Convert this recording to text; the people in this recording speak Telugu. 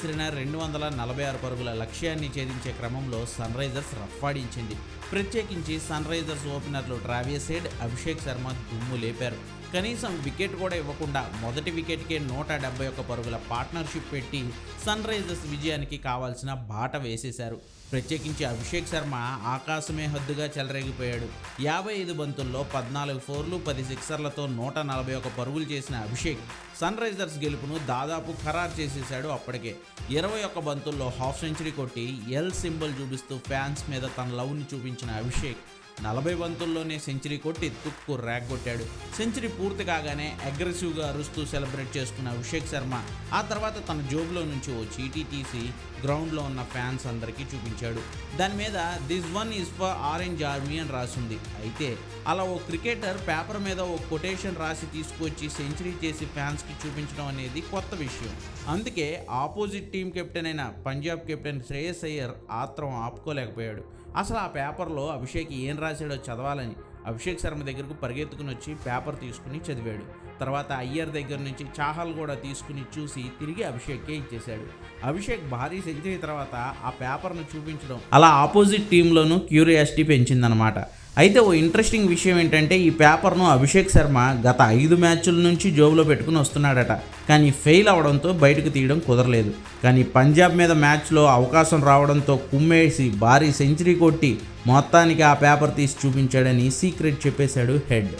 శ్రీనాయ్ రెండు వందల నలభై ఆరు పరుగుల లక్ష్యాన్ని ఛేదించే క్రమంలో సన్ రైజర్స్ రఫ్ఫాడించింది. ప్రత్యేకించి సన్ రైజర్స్ ఓపెనర్లు ట్రావియస్ హెడ్ అభిషేక్ శర్మ దుమ్ము లేపారు. కనీసం వికెట్ కూడా ఇవ్వకుండా మొదటి వికెట్కే నూట డెబ్బై ఒక్క పరుగుల పార్ట్నర్షిప్ పెట్టి సన్ రైజర్స్ విజయానికి కావాల్సిన బాట వేసేశారు. ప్రత్యేకించి అభిషేక్ శర్మ ఆకాశమే హద్దుగా చెలరేగిపోయాడు. యాభై ఐదు బంతుల్లో పద్నాలుగు ఫోర్లు పది సిక్సర్లతో నూట నలభై ఒక పరుగులు చేసిన అభిషేక్ సన్ రైజర్స్ గెలుపును దాదాపు ఖరారు చేసేశాడు అప్పటికే. ఇరవై ఒక్క బంతుల్లో హాఫ్ సెంచరీ కొట్టి ఎల్ సింబల్ చూపిస్తూ ఫ్యాన్స్ మీద తన లవ్ని చూపించిన అభిషేక్ నలభై బంతుల్లోనే సెంచరీ కొట్టి తుక్కు ర్యాక్ కొట్టాడు సెంచరీ పూర్తి కాగానే అగ్రెసివ్గా అరుస్తూ సెలబ్రేట్ చేసుకున్న అభిషేక్ శర్మ ఆ తర్వాత తన జోబులో నుంచి ఓ చీటీ తీసి గ్రౌండ్లో ఉన్న ఫ్యాన్స్ అందరికీ చూపించాడు. దాని మీద this one is for orange army అని రాసింది. అయితే అలా ఓ క్రికెటర్ పేపర్ మీద ఓ కొటేషన్ రాసి తీసుకొచ్చి సెంచరీ చేసి ఫ్యాన్స్కి చూపించడం అనేది కొత్త విషయం. అందుకే ఆపోజిట్ టీం కెప్టెన్ అయిన పంజాబ్ కెప్టెన్ శ్రేయస్ అయ్యర్ ఆత్రం ఆపుకోలేకపోయాడు. అసలు ఆ పేపర్లో అభిషేక్ ఏం రాశాడో చదవాలని అభిషేక్ శర్మ దగ్గరకు పరిగెత్తుకుని వచ్చి పేపర్ తీసుకుని చదివాడు. తర్వాత అయ్యర్ దగ్గర నుంచి చాహల్ కూడా తీసుకుని చూసి తిరిగి అభిషేక్కే ఇచ్చేశాడు. అభిషేక్ భారీ సెంచరీ తర్వాత ఆ పేపర్ను చూపించడం అలా ఆపోజిట్ టీంలోనూ క్యూరియాసిటీ పెంచిందనమాట అయితే ఓ ఇంట్రెస్టింగ్ విషయం ఏంటంటే ఈ పేపర్ను అభిషేక్ శర్మ గత ఐదు మ్యాచ్ల నుంచి జోబులో పెట్టుకుని వస్తున్నాడట కానీ ఫెయిల్ అవడంతో బయటకు తీయడం కుదరలేదు కానీ పంజాబ్ మీద మ్యాచ్లో అవకాశం రావడంతో కుమ్మేసి భారీ సెంచరీ కొట్టి మొత్తానికి ఆ పేపర్ తీసి చూపించాడని సీక్రెట్ చెప్పేశాడు హెడ్